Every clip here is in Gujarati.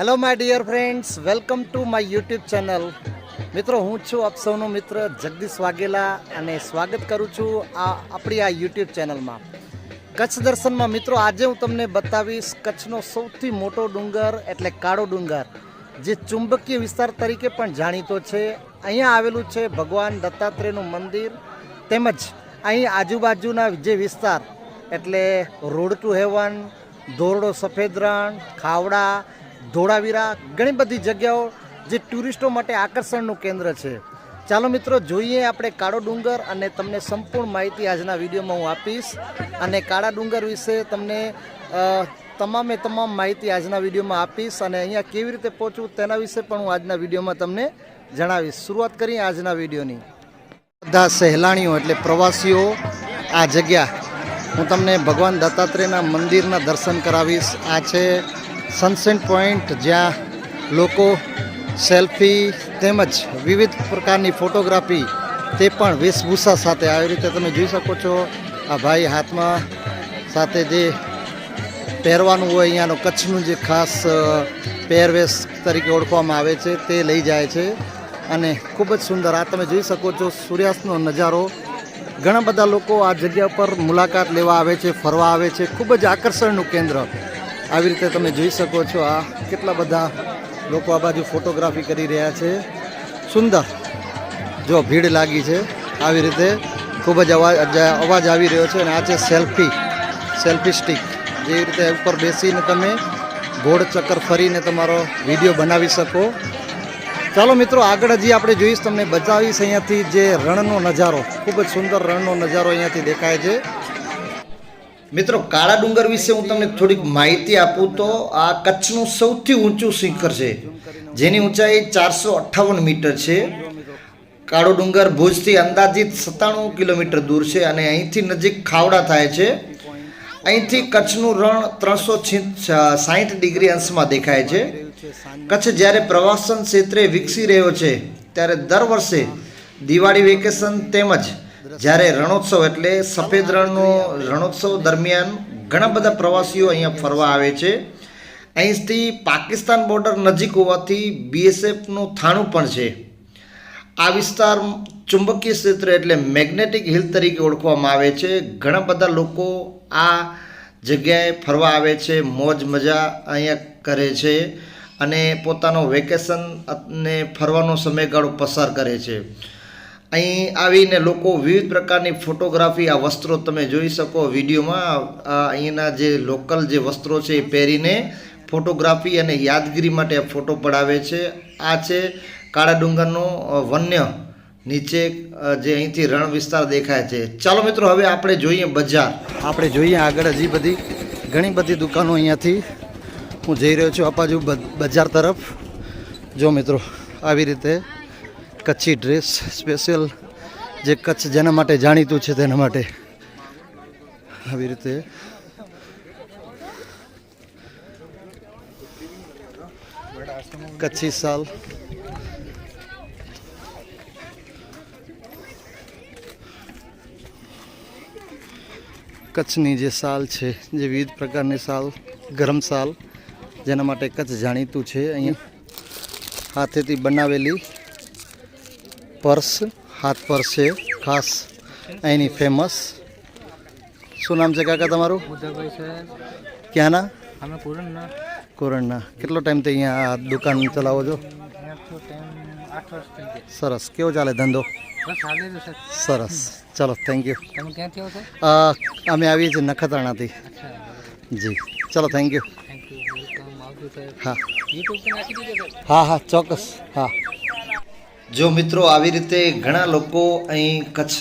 Hello my dear friends welcome to my YouTube channel મિત્રો, હું છું આપ સૌનો મિત્ર જગદીશ વાઘેલા અને સ્વાગત કરું છું આ આપણી આ યુટ્યુબ ચેનલમાં કચ્છ દર્શનમાં મિત્રો, આજે હું તમને બતાવીશ કચ્છનો સૌથી મોટો ડુંગર, એટલે કાળો ડુંગર, જે ચુંબકીય વિસ્તાર તરીકે પણ જાણીતો છે. અહીંયા આવેલું છે ભગવાન દત્તાત્રેયનું મંદિર તેમજ અહીં આજુબાજુના જે વિસ્તાર, એટલે રોડ ટુ હેવન, ધોરડો સફેદ રણ, ખાવડા ધોળાવીરા ઘણી બધી જગ્યાઓ જે ટુરિસ્ટો માટે આકર્ષણનું કેન્દ્ર છે. ચાલો મિત્રો, જોઈએ આપણે કાળો ડુંગર અને તમને સંપૂર્ણ માહિતી આજના વિડીયોમાં હું આપીશ. અને કાળા ડુંગર વિશે તમને તમામે તમામ માહિતી આજના વિડીયોમાં આપીશ અને અહીંયા કેવી રીતે પહોંચવું તેના વિશે પણ હું આજના વિડીયોમાં તમને જણાવીશ. શરૂઆત કરીએ આજના વિડીયોની. બધા સહેલાણીઓ એટલે પ્રવાસીઓ, આ જગ્યા. હું તમને ભગવાન દત્તાત્રેયના મંદિરના દર્શન કરાવીશ. આ છે સનસેટ પોઈન્ટ જ્યાં લોકો સેલ્ફી તેમજ વિવિધ પ્રકારની ફોટોગ્રાફી તે પણ વેશભૂષા સાથે આવી રીતે તમે જોઈ શકો છો. આ ભાઈ હાથમાં સાથે જે પહેરવાનું હોય અહીંયાનો કચ્છનું જે ખાસ પહેરવેશ તરીકે ઓળખવામાં આવે છે તે લઈ જાય છે. અને ખૂબ જ સુંદર, આ તમે જોઈ શકો છો સૂર્યાસ્તનો નજારો. ઘણા બધા લોકો આ જગ્યા પર મુલાકાત લેવા આવે છે, ફરવા આવે છે. ખૂબ જ આકર્ષણનું કેન્દ્ર. આવી રીતે તમે જોઈ શકો છો આ કેટલા બધા લોકો આ બાજુ ફોટોગ્રાફી કરી રહ્યા છે. સુંદર. જો ભીડ લાગી છે, આવી રીતે ખૂબ જ અવાજ અવાજ આવી રહ્યો છે અને આ છે સેલ્ફી સેલ્ફી સ્ટિક જેવી રીતે ઉપર બેસીને તમે ગોળ ચક્કર ફરીને તમારો વીડિયો બનાવી શકો. ચાલો મિત્રો, આગળ હજી આપણે જોઈશ, તમને બતાવીશ અહીંયાથી જે રણનો નજારો. ખૂબ જ સુંદર રણનો નજારો અહીંયાથી દેખાય છે. મિત્રો, કાળા ડુંગર વિશે હું તમને થોડીક માહિતી આપું તો આ કચ્છનું સૌથી ઊંચું શિખર છે, જેની ઊંચાઈ ચારસો અઠ્ઠાવન મીટર છે. કાળો ડુંગર ભુજથી અંદાજિત સત્તાણું કિલોમીટર દૂર છે અને અહીંથી નજીક ખાવડા થાય છે. અહીંથી કચ્છનું રણ ત્રણસો સાહીઠ ડિગ્રી અંશમાં દેખાય છે. કચ્છ જ્યારે પ્રવાસન ક્ષેત્રે વિકસી રહ્યો છે, ત્યારે દર વર્ષે દિવાળી વેકેશન તેમજ જ્યારે રણોત્સવ એટલે સફેદ રણનો રણોત્સવ દરમિયાન ઘણા બધા પ્રવાસીઓ અહીંયા ફરવા આવે છે. અહીંથી પાકિસ્તાન બોર્ડર નજીક હોવાથી બીએસએફનું થાણું પણ છે. આ વિસ્તાર ચુંબકીય ક્ષેત્ર એટલે મેગ્નેટિક હિલ તરીકે ઓળખવામાં આવે છે. ઘણા બધા લોકો આ જગ્યાએ ફરવા આવે છે, મોજ મજા અહીંયા કરે છે અને પોતાનો વેકેશન અને ફરવાનો સમયગાળો પસાર કરે છે. અહીં આવીને લોકો વિવિધ પ્રકારની ફોટોગ્રાફી, આ વસ્ત્રો તમે જોઈ શકો વિડીયોમાં. અહીંના જે લોકલ જે વસ્ત્રો છે એ પહેરીને ફોટોગ્રાફી અને યાદગીરી માટે ફોટો પડાવે છે. આ છે કાળા ડુંગરનો વન્ય નીચે જે અહીંથી રણ વિસ્તાર દેખાય છે. ચાલો મિત્રો, હવે આપણે જોઈએ બજાર. આપણે જોઈએ આગળ હજી બધી, ઘણી બધી દુકાનો અહીંયાથી હું જઈ રહ્યો છું આ બાજુ, બજાર તરફ. જો મિત્રો, આવી રીતે કચ્છી ડ્રેસ સ્પેશિયલ જે કચ્છ જેના માટે જાણીતું છે તેના માટે. આવી રીતે. કચ્છી સાલ. કચ્છની જે સાલ છે, જે વિવિધ પ્રકારની સાલ, ગરમ સાલ, જેના માટે કચ્છ જાણીતું છે. અહીંયા હાથેથી બનાવેલી પર્સ હાથ પર્સ છે ખાસ અહીંની ફેમસ શું નામ છે કાકા તમારું બુદ્ધભાઈ છે ક્યાંના અમે પૂરણના કોરણના કેટલો ટાઈમથી અહીંયા આ દુકાન ચલાવો છો ત્યાં તો ટાઈમ આઠ વર્ષ થઈ ગયા સરસ કેવો ચાલે ધંધો બસ ચાલે છે સર સરસ ચલો થેન્ક યુ તમે ક્યાંથી આવો છો અ, અમે આવીએ છીએ નખત્રાણાથી અચ્છા જી ચલો thank you thank you welcome આવજો સર હા યુટ્યુબ પર નાખી દીધો સર હા હા ચોક્કસ હા જો મિત્રો આવી રીતે ઘણા લોકો અહીં કચ્છ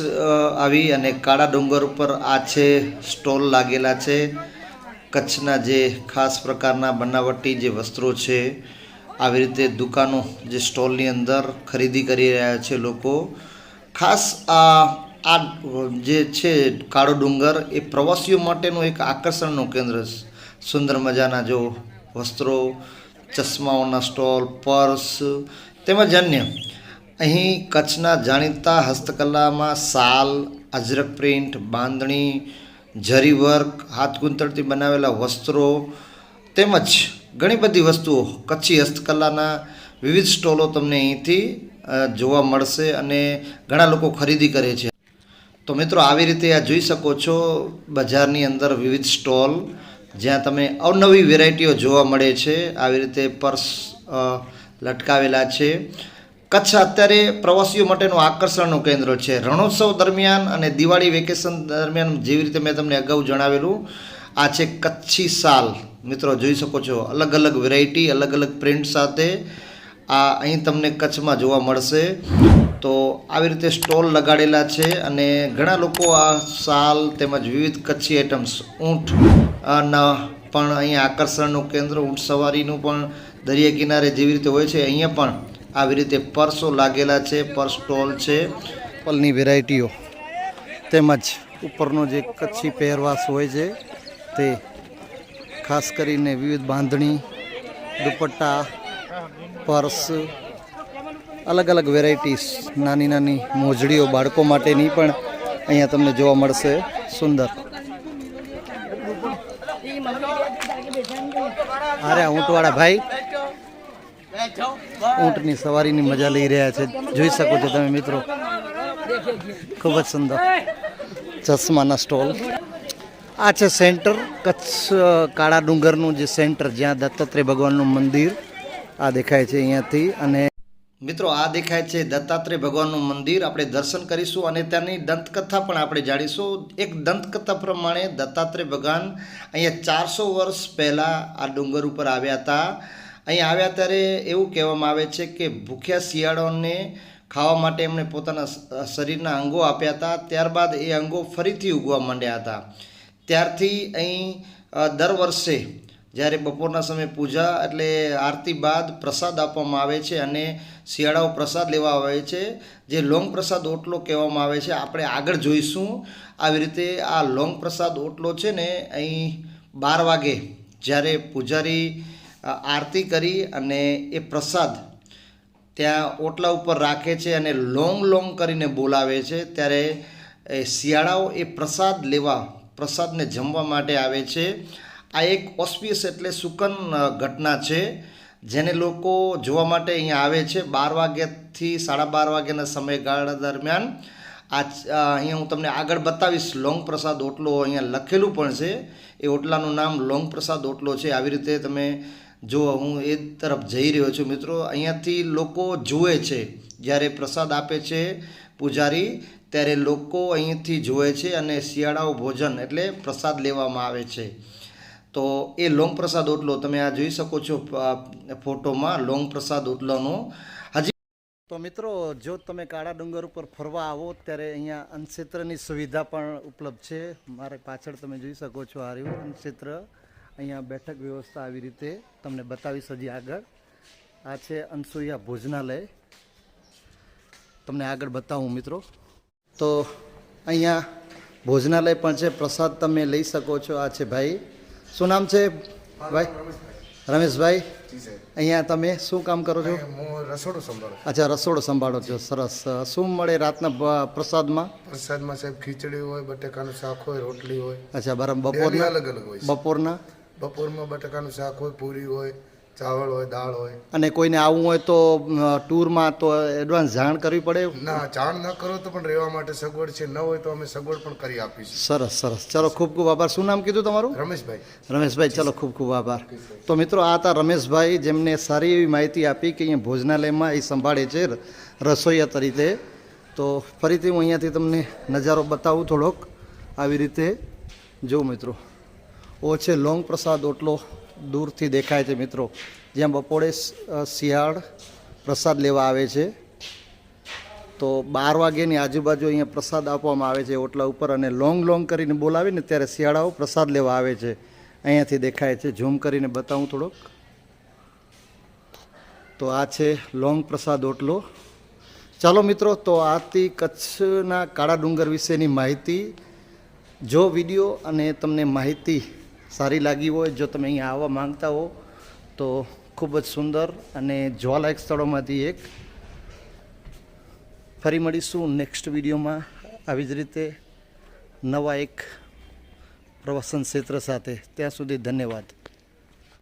આવી અને કાળા ડુંગર ઉપર આ છે, સ્ટોલ લાગેલા છે. કચ્છના જે ખાસ પ્રકારના બનાવટી જે વસ્ત્રો છે, આવી રીતે દુકાનો જે સ્ટોલની અંદર ખરીદી કરી રહ્યા છે લોકો. ખાસ આ આ જે છે કાળો ડુંગર એ પ્રવાસીઓ માટેનું એક આકર્ષણનું કેન્દ્ર છે સુંદર મજાના જો વસ્ત્રો, ચશ્માઓના સ્ટોલ, પર્સ, તેમજ અન્ય અહીં કચ્છના જાણીતા હસ્તકલામાં શાલ અજરક પ્રિન્ટ, બાંધણી જરી વર્ક હાથ ગૂંથણથી બનાવેલા વસ્ત્રો તેમજ ઘણી બધી વસ્તુઓ કચ્છી હસ્તકલાના વિવિધ સ્ટોલો તમને અહીંથી જોવા મળશે અને ઘણા લોકો ખરીદી કરે છે. તો મિત્રો, આવી રીતે આ જોઈ શકો છો બજારની અંદર વિવિધ સ્ટોલ, જ્યાં તમે અવનવી વેરાયટીઓ જોવા મળે છે. આવી રીતે પર્સ લટકાવેલા છે. કચ્છ અત્યારે પ્રવાસીઓ માટેનું આકર્ષણનું કેન્દ્ર છે. રણોત્સવ દરમિયાન અને દિવાળી વેકેશન દરમિયાન જેવી રીતે મેં તમને અગાઉ જણાવેલું, આ છે કચ્છી સાલ. મિત્રો, જોઈ શકો છો અલગ અલગ વેરાયટી અલગ અલગ પ્રિન્ટ સાથે આ અહીં તમને કચ્છમાં જોવા મળશે. તો આવી રીતે સ્ટોલ લગાડેલા છે અને ઘણા લોકો આ સાલ તેમજ વિવિધ કચ્છી આઇટમ્સ ઊંટ પણ અહીંયા આકર્ષણનું કેન્દ્ર, ઊંટ સવારીનું પણ દરિયા કિનારે જેવી રીતે હોય છે. અહીંયા પણ આવી રીતે પર્સો લાગેલા છે, પર્સ સ્ટોલ છે, પલની વેરાયટીઓ. તેમજ ઉપરનો જે કચ્છી પહેરવાશ હોય છે, તે ખાસ કરીને વિવિધ બાંધણી, દુપટ્ટા, પર્સ, અલગ અલગ વેરાયટીસ, નાની નાની મોજડીઓ બાળકો માટેની પણ અહીંયા તમને જોવા મળશે સુંદર. અરે ઊંટવાળા ભાઈ. ઊંટની સવારીની મજા લઈ રહ્યા છે. જોઈ શકો છો તમે મિત્રો. ખૂબ જ સુંદર. ચશ્માના સ્ટોલ. આ છે સેન્ટર, કચ્છ કાળા ડુંગરનું જે સેન્ટર, જ્યાં દત્તાત્રેય ભગવાનનું મંદિર આ દેખાય છે અહીંયાથી. અને મિત્રો, આ દેખાય છે દત્તાત્રેય ભગવાનનું મંદિર. આપણે દર્શન કરીશું અને ત્યાંની દંતકથા પણ આપણે જાણીશું. એક દંતકથા પ્રમાણે દત્તાત્રેય ભગવાન અહીંયા ચારસો વર્ષ પહેલાં આ ડુંગર ઉપર આવ્યા હતા. અહીં આવ્યા ત્યારે એવું કહેવામાં આવે છે કે ભૂખ્યા શિયાળોને ખાવા માટે એમણે પોતાના શરીરના અંગો આપ્યા હતા. ત્યારબાદ એ અંગો ફરીથી ઉગવા માંડ્યા હતા. ત્યારથી અહીં દર વર્ષે જ્યારે બપોરના સમયે પૂજા એટલે આરતી બાદ પ્રસાદ આપવામાં આવે છે અને શિયાળાઓ પ્રસાદ લેવા આવે છે. જે લોંગ પ્રસાદ ઓટલો કહેવામાં આવે છે. આપણે આગળ જોઈશું આવી રીતે આ લોંગ પ્રસાદ ઓટલો છે ને અહીં બાર વાગે જ્યારે પૂજારી આરતી કરી અને એ પ્રસાદ ત્યાં ઓટલા ઉપર રાખે છે અને લોંગ લોંગ કરીને બોલાવે છે. ત્યારે એ શિયાળાઓ એ પ્રસાદ લેવા, પ્રસાદને જમવા માટે આવે છે. આ એક ઓસ્પિયસ એટલે સુકન ઘટના છે, જેને લોકો જોવા માટે અહીંયા આવે છે. બાર વાગ્યાથી સાડા બાર વાગ્યાના સમયગાળા દરમિયાન આ અહીંયા હું તમને આગળ બતાવીશ. લોંગ પ્રસાદ ઓટલો અહીંયા લખેલું પણ છે. એ ઓટલાનું નામ લોંગ પ્રસાદ ઓટલો છે. આવી રીતે તમે જો હું એ તરફ જઈ રહ્યો છું, મિત્રો, અહીંયાથી લોકો જુએ છે. જ્યારે પ્રસાદ આપે છે પૂજારી, ત્યારે લોકો અહીંથી જુએ છે અને શિયાળાઓ ભોજન એટલે પ્રસાદ લેવામાં આવે છે. તો એ લોંગ પ્રસાદ ઓટલો તમે આ જોઈ શકો છો ફોટોમાં લોંગ પ્રસાદ ઓટલાનો. હજી. તો મિત્રો, જો તમે કાળા ડુંગર ઉપર ફરવા આવો, ત્યારે અહીંયા અન્નક્ષેત્રની સુવિધા પણ ઉપલબ્ધ છે. મારે પાછળ તમે જોઈ શકો છો આ રહ્યું અન્નક્ષેત્ર. અહીંયા બેઠક વ્યવસ્થા આવી રીતે તમને બતાવીશ હજી આગળ. આ છે અનસુયા ભોજનાલય. તમને આગળ બતાવું મિત્રો. તો અહીંયા ભોજનાલય પણ છે. પ્રસાદ તમે લઈ શકો છો. આ છે ભાઈ. શું નામ છે? ભાઈ? રમેશભાઈ. અહીંયા તમે શું કામ કરો છો? રસોડો સંભાળો અચ્છા રસોડો સંભાળો છો. સરસ. શું મળે રાતના પ્રસાદમાં? પ્રસાદમાં સાહેબ ખીચડી હોય બટેકાનું શાક હોય રોટલી હોય. અચ્છા બરાબર. બપોરના? અલગ અલગ હોય બપોરના? બપોરમાં બટાકાનું શાક હોય પૂરી હોય ચાવલ હોય દાળ હોય. અને કોઈને આવવું હોય તો ટૂરમાં તો એડવાન્સ જાણ કરવી પડે ના જાણ ન કરો તો પણ રહેવા માટે સગવડ છે. ન હોય તો અમે સગવડ પણ કરી આપીશું. સરસ સરસ. ચલો ખૂબ ખૂબ આભાર. શું નામ કીધું તમારું? રમેશભાઈ. રમેશભાઈ ચલો ખૂબ ખૂબ આભાર. તો મિત્રો આ હતા રમેશભાઈ જેમને સારી એવી માહિતી આપી કે અહીંયા ભોજનાલયમાં એ સંભાળે છે રસોઈયા તરીકે તો ફરીથી હું અહીંયાથી તમને નજારો બતાવું થોડોક. આવી રીતે. જો મિત્રો. છે લોંગ પ્રસાદ ઓટલો દૂરથી દેખાય છે મિત્રો. જ્યાં બપોરે શિયાળ પ્રસાદ લેવા આવે છે. તો બાર વાગ્યાની આજુબાજુ અહીંયા પ્રસાદ આપવામાં આવે છે ઓટલા ઉપર અને લોંગ લોંગ કરીને બોલાવીને ત્યારે શિયાળાઓ પ્રસાદ લેવા આવે છે. અહીંયાથી દેખાય છે. ઝૂમ કરીને બતાવું થોડોક. તો આ છે લોંગ પ્રસાદ ઓટલો. ચાલો મિત્રો, તો આથી કચ્છના કાળા ડુંગર વિશેની માહિતી. જો વીડિયો અને તમને માહિતી સારી લાગી હોય, જો તમે અહીંયા આવવા માંગતા હો, તો ખૂબ જ સુંદર અને જોવાલાયક સ્થળોમાંથી એક. ફરી મળીશું નેક્સ્ટ વિડીયોમાં. આવી જ રીતે નવા એક પ્રવાસન ક્ષેત્ર સાથે. ત્યાં સુધી ધન્યવાદ.